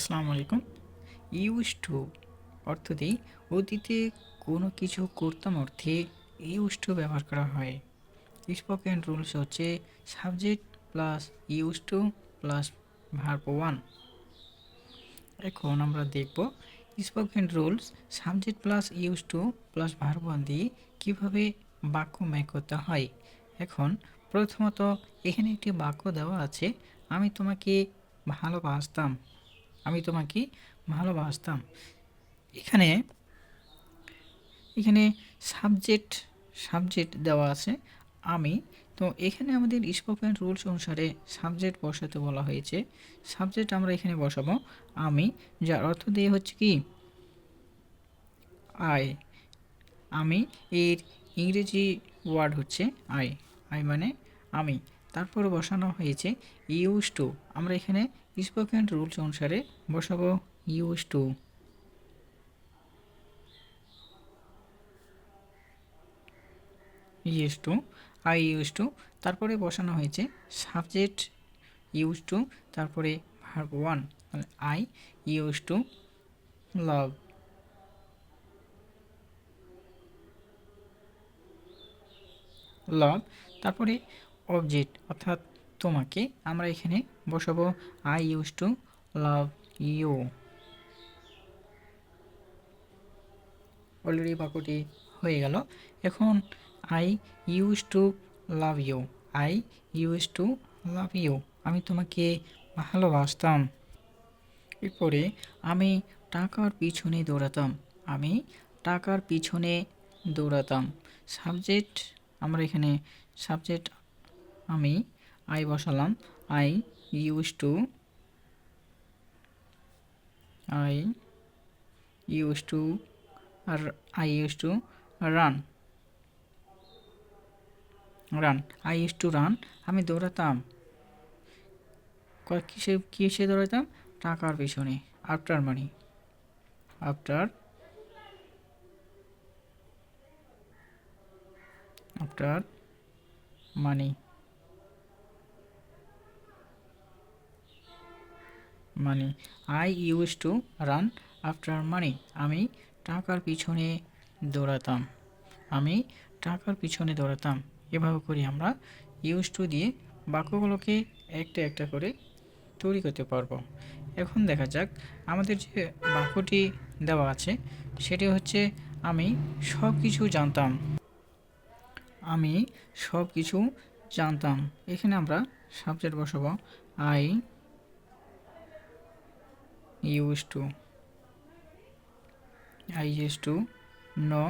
আসসালামু আলাইকুম use to অর্থ দিই, অতীতে কোনো কিছু করতাম অর্থে ইউজ টু ব্যবহার করা হয়। স্পোকেন রুলস হচ্ছে subject plus use to plus verb one. এখন আমরা দেখব spoken rules subject plus use to plus verb one দিয়ে কীভাবে বাক্য ম্যাক করতে হয়। এখন প্রথমত এখানে একটি বাক্য দেওয়া আছে, আমি তোমাকে ভালোবাসতাম আমি তোমাকে ভালোবাসতাম। এখানে এখানে সাবজেক্ট সাবজেক্ট দেওয়া আছে, আমি। তো এখানে আমাদের স্পোকেন রুলস অনুসারে সাবজেক্ট বসাতে বলা হয়েছে। সাবজেক্ট আমরা এখানে বসাবো, আমি, যার অর্থ দিয়ে হচ্ছে কি? আই আমি, এর ইংরেজি ওয়ার্ড হচ্ছে আই আই মানে আমি। তারপর বসানো হয়েছে ইউজ টু আমরা এখানে স্পোকেন রুলস অনুসারে বসাবো use to. Use to, I use to, তারপরে বসানো হয়েছে সাবজেক্ট ইউজ টু, তারপরে verb one I use to love love তারপরে অবজেক্ট, অর্থাৎ তোমাকে আমরা এখানে বসাবো I use to love you already বাক্যটি হয়ে গেল। এখন I use to love you I use to love you আমি তোমাকে ভালোবাসতাম। এরপরে আমি টাকার পিছনে দৌড়াতাম। আমি টাকার পিছনে দৌড়াতাম। সাবজেক্ট আমরা এখানে সাবজেক্ট আমি আই বসালাম। I use to I use to R I use to run run I use to run আমি দৌড়াতাম। কিসে কিসে দৌড়াতাম টাকার পিছনে। After money after after money money I use to run after money আমি টাকার পিছনে দৌড়াতাম। আমি টাকার পিছনে দৌড়াতাম। এভাবে করে আমরা ইউজ টু দিয়ে বাক্যগুলোকে একটা একটা করে তৈরি করতে পারব। এখন দেখা যাক আমাদের যে বাক্যটি দেওয়া আছে, সেটি হচ্ছে, আমি সব কিছু জানতাম। আমি সব কিছু জানতাম। এখানে আমরা সাবজেক্ট বসাবো I use to. I use to, know.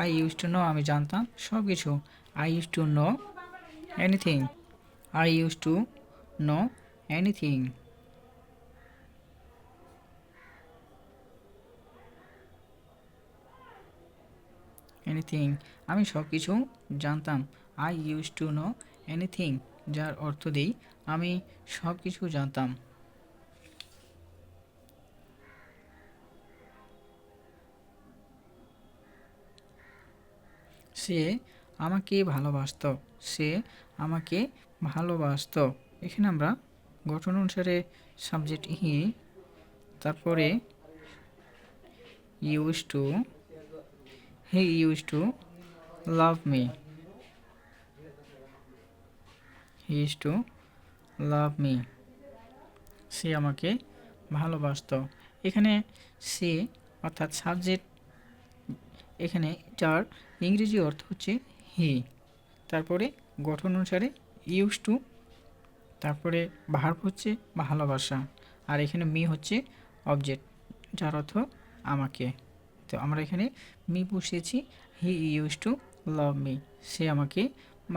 I use to, know, আমি জানতাম সব কিছু I use to, know anything I use to, know anything anything আমি সব কিছু জানতাম। I use to, know anything যার অর্থ দিই, আমি সব কিছু জানতাম। সে আমাকে ভালোবাসতো, সে আমাকে ভালোবাসতো। এখানে আমরা গঠন অনুসারে সাবজেক্ট হি তারপরে use to he use to love me he use to love me সে আমাকে ভালোবাসতো। এখানে সে অর্থাৎ সাবজেক্ট এখানে যার ইংরেজি অর্থ হচ্ছে হি তারপরে গঠন অনুসারে ইউজ টু তারপরে ভার্ব হচ্ছে ভালোবাসা। আর এখানে মি হচ্ছে অবজেক্ট যার অর্থ আমাকে। তো আমরা এখানে মি বসিয়েছি। He use to love me সে আমাকে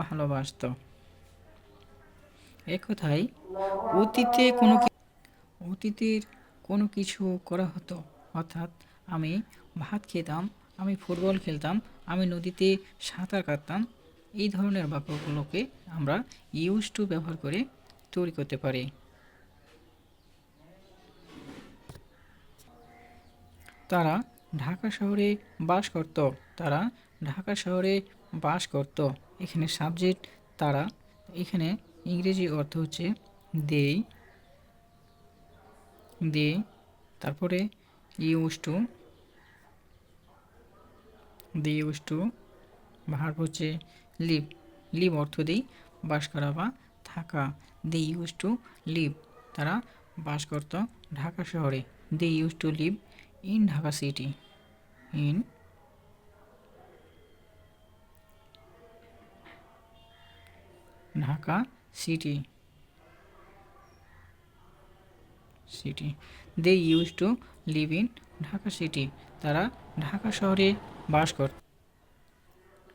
ভালোবাসত। এক কথায় অতীতে কোনো অতীতের কোনো কিছু করা হতো। অর্থাৎ আমি ভাত খেতাম, আমি ফুটবল খেলতাম, আমি নদীতে সাঁতার কাটতাম, এই ধরনের বাক্যগুলোকে আমরা ইউজ টু ব্যবহার করে তৈরি করতে পারি। তারা ঢাকা শহরে বাস করত, তারা ঢাকা শহরে বাস করত। এখানে সাবজেক্ট তারা, এখানে ইংরেজি অর্থ হচ্ছে দেই দে তারপরে use to they use to verb হচ্ছে লিভ লিভ অর্থ দেই বাস করা বা থাকা দে ইউজ টু লিভ তারা বাস করত ঢাকা শহরে they use to live in Dhaka city, in Dhaka city city they use to live in Dhaka city তারা ঢাকা শহরে বাস করত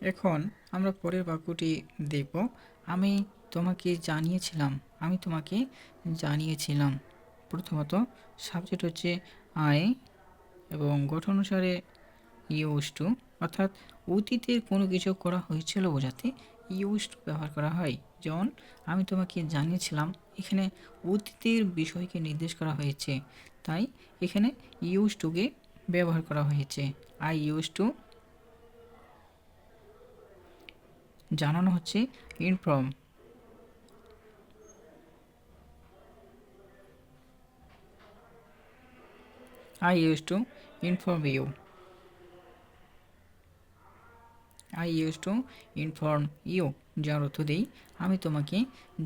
এখন আমরা পরের বাক্যটি দেখব। আমি তোমাকে জানিয়েছিলাম। আমি তোমাকে জানিয়েছিলাম। প্রথমত সাবজেক্ট হচ্ছে আই এবং গঠন অনুসারে ইউজ টু অর্থাৎ অতীতের কোনো কিছু করা হয়েছিল বোঝাতে ইউজ ব্যবহার করা হয়। যেমন, আমি তোমাকে জানিয়েছিলাম, এখানে অতীতের বিষয়কে নির্দেশ করা হয়েছে। তাই এখানে ইউজ টুকে ব্যবহার করা হয়েছে। আই ইউজ টু জানানো হচ্ছে inform I use to inform you I use to inform you যার অর্থ দেই, আমি তোমাকে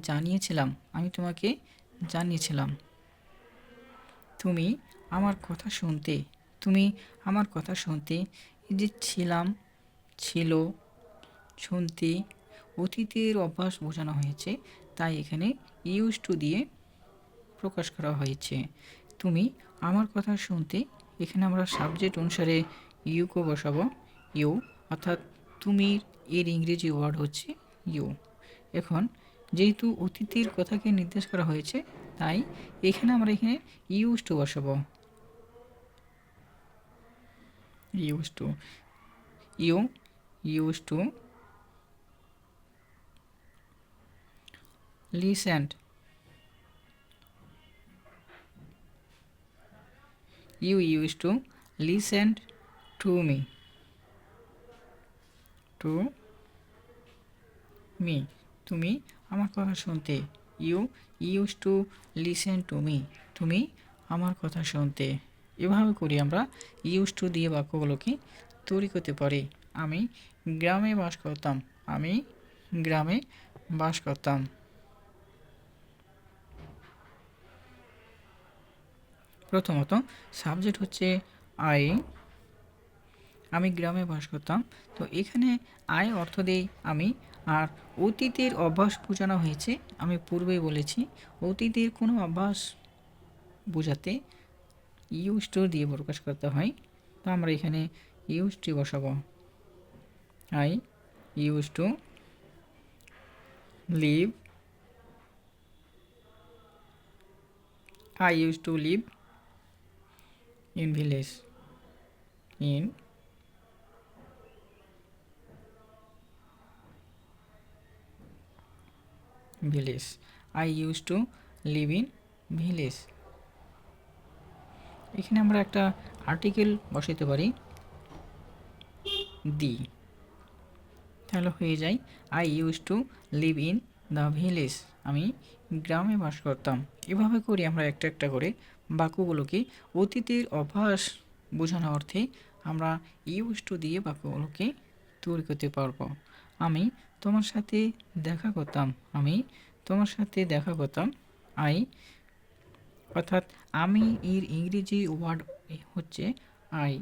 জানিয়েছিলাম, আমি তোমাকে জানিয়েছিলাম। তুমি আমার কথা শুনতে, তুমি আমার কথা শুনতে যে ছিলাম, ছিল, শুনতে, অতীতের অভ্যাস বোঝানো হয়েছে, তাই এখানে ইউজ টু দিয়ে প্রকাশ করা হয়েছে। তুমি আমার কথা শুনতে, এখানে আমরা সাবজেক্ট অনুসারে ইউকে বসাবো ইউ অর্থাৎ তুমি এর ইংরেজি ওয়ার্ড হচ্ছে ইউ। এখন যেহেতু অতীতের কথাকে নির্দেশ করা হয়েছে, তাই এখানে আমরা এখানে ইউজ টু বসাবো। Use to you use to listened you used to listen to me to me তুমি আমার কথা শুনতে। You use to listen to me তুমি আমার কথা শুনতে। এভাবে করি আমরা ইউজ টু দিয়ে বাক্যগুলোকে তৈরি করতে পারি। আমি গ্রামে বাস করতাম। আমি গ্রামে বাস করতাম। প্রথমত সাবজেক্ট হচ্ছে আই আমি গ্রামে বাস করতাম। তো এখানে আয় অর্থ দেই আমি। আর অতীতের অভ্যাস বোঝানো হয়েছে, আমি পূর্বেই বলেছি। অতীতের কোনো অভ্যাস বোঝাতে ইউজ টু দিয়ে প্রকাশ করতে হয়। তো আমরা এখানে ইউজ টু বসাবো। I use to live I use to live in village in village. I used to live in village এখানে আমরা একটা আর্টিকেল বসাতে পারি। দি তাহলে হয়ে যায় I use to live in the village আমি গ্রামে বাস করতাম। এভাবে করি আমরা একটা একটা করে বাক্যগুলোকে। অতীতের অভ্যাস বোঝানো অর্থে আমরা ইউজ টু দিয়ে বাক্যগুলোকে তৈরি করতে পারব। আমি তোমার সাথে দেখা করতাম আমি, তোমার সাথে দেখা করতাম আই। অর্থাৎ আমি এর ইংরেজি ওয়ার্ড হচ্ছে আই।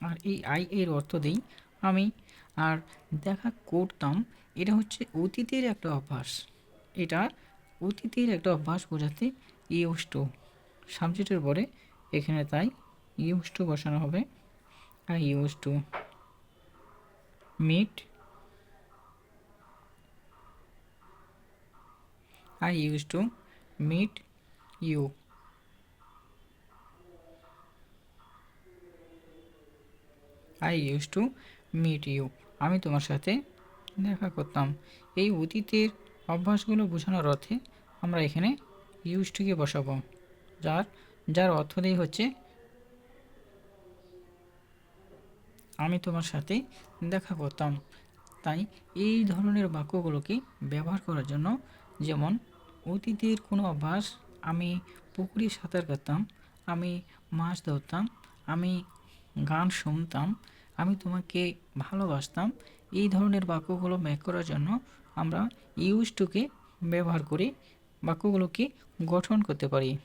আর এই আই এর অর্থ দিই আমি। আর দেখা করতাম, এটা হচ্ছে অতীতের একটা অভ্যাস। এটা অতীতের একটা অভ্যাস বোঝাতে ইউজ টু সাবজেক্টের পরে এখানে তাই ইউজ টু বসানো হবে। I use to meet I use to meet you I use to meet you আমি তোমার সাথে দেখা করতাম। এই অতীতের অভ্যাসগুলো বোঝানোর অর্থে আমরা এখানে ইউজ টুকে বসাবো। যার যার অর্থ দিয়ে হচ্ছে আমি তোমার সাথে দেখা করতাম। তাই এই ধরনের বাক্যগুলোকে ব্যবহার করার জন্য যেমন অতীতের কোনো অভ্যাস আমি পুকুরে সাঁতার কাটতাম, আমি মাছ ধরতাম, আমি গান শুনতাম, আমি তোমাকে ভালোবাসতাম, এই ধরনের বাক্যগুলো ম্যাক করার জন্য আমরা ইউজ টুকে ব্যবহার করে বাক্যগুলোকে গঠন করতে পারি।